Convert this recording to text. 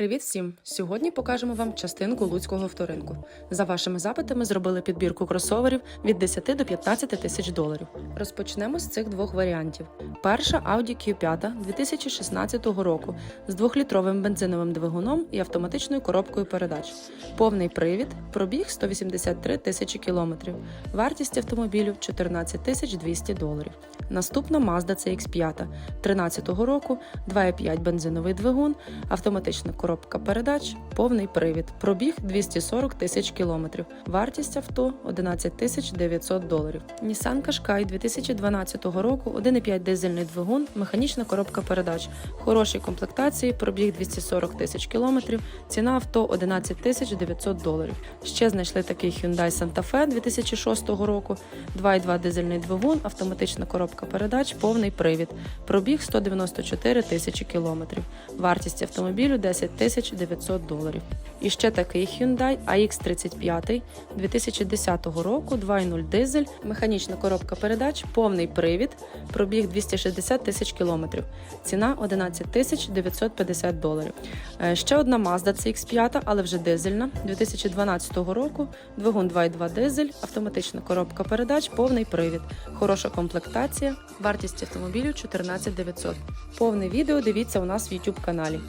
Привіт всім! Сьогодні покажемо вам частинку луцького вторинку. За вашими запитами зробили підбірку кросоверів від 10 до 15 тисяч доларів. Розпочнемо з цих двох варіантів. Перша Audi Q5 2016 року з двохлітровим бензиновим двигуном і автоматичною коробкою передач. Повний привід, пробіг 183 тисячі кілометрів. Вартість автомобілю 14 тисяч 200 доларів. Наступна Mazda CX5 13 року, 2,5 бензиновий двигун, автоматична коробка передач, повний привід, пробіг 240 тисяч кілометрів. Вартість авто 11 тисяч 900 доларів. Nissan Qashqai 2012 року, 1,5 дизельний двигун, механічна коробка передач, хорошій комплектації, пробіг 240 тисяч кілометрів, ціна авто 11 тисяч 900 доларів. Ще знайшли такий Hyundai Santa Fe 2006 року, 2,2 дизельний двигун, автоматична коробка передач, повний привід, пробіг 194 тисячі кілометрів. Вартість автомобілю 10 тисяч 900 доларів. І ще такий Hyundai AX35 2010 року, 2.0 дизель, механічна коробка передач, повний привід, пробіг 260 тисяч кілометрів. Ціна 11 тисяч 950 доларів. Е, Ще одна Mazda CX5, але вже дизельна, 2012 року, двигун 2.2 дизель, автоматична коробка передач, повний привід, хороша комплектація, вартість автомобілю 14 900. Повне відео дивіться у нас в YouTube каналі.